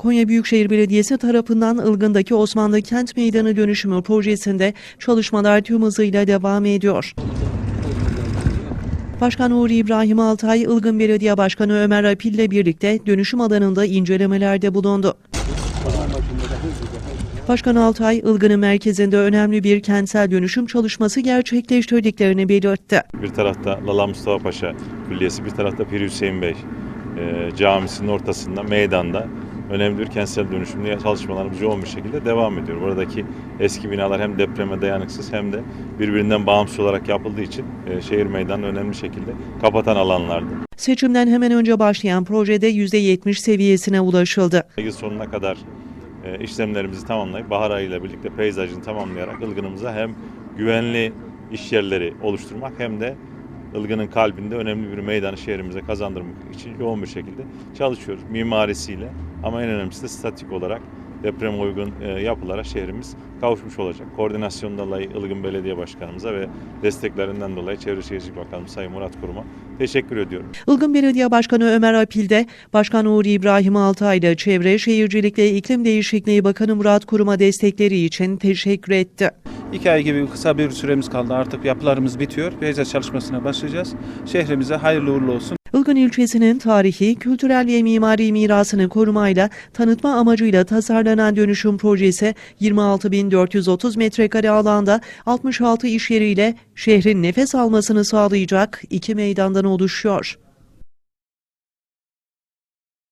Konya Büyükşehir Belediyesi tarafından Ilgın'daki Osmanlı Kent Meydanı dönüşümü projesinde çalışmalar tüm hızıyla devam ediyor. Başkan Uğur İbrahim Altay, Ilgın Belediye Başkanı Ömer Apil ile birlikte dönüşüm alanında incelemelerde bulundu. Başkan Altay, Ilgın'ın merkezinde önemli bir kentsel dönüşüm çalışması gerçekleştirdiklerini belirtti. Bir tarafta Lala Mustafa Paşa Külliyesi, bir tarafta Pir Hüseyin Bey e, camisinin ortasında, meydanda önemli bir kentsel dönüşümlü çalışmalarımız yoğun bir şekilde devam ediyor. Buradaki eski binalar hem depreme dayanıksız hem de birbirinden bağımsız olarak yapıldığı için e, şehir meydanını önemli şekilde kapatan alanlardı. Seçimden hemen önce başlayan projede %70 seviyesine ulaşıldı. Yıl sonuna kadar e, işlemlerimizi tamamlayıp bahar ayıyla birlikte peyzajını tamamlayarak Ilgın'ımıza hem güvenli iş yerleri oluşturmak hem de Ilgın'ın kalbinde önemli bir meydanı şehrimize kazandırmak için yoğun bir şekilde çalışıyoruz. Mimarisiyle ama en önemlisi de statik olarak deprem uygun e, yapılara şehrimiz kavuşmuş olacak. Koordinasyondan dolayı Ilgın Belediye Başkanımıza ve desteklerinden dolayı Çevre Şehircilik Bakanımız Sayın Murat Kurum'a teşekkür ediyorum. Ilgın Belediye Başkanı Ömer Apil de Başkan Uğur İbrahim Altay ile Çevre, Şehircilik ve İklim Değişikliği Bakanı Murat Kurum'a destekleri için teşekkür etti. İki ay gibi kısa bir süremiz kaldı. Artık yapılarımız bitiyor. Peyzaj çalışmasına başlayacağız. Şehrimize hayırlı uğurlu olsun. Ilgın ilçesinin tarihi, kültürel ve mimari mirasını korumayla tanıtma amacıyla tasarlanan dönüşüm projesi 26.430 metrekare alanda 66 iş yeriyle şehrin nefes almasını sağlayacak iki meydandan oluşuyor.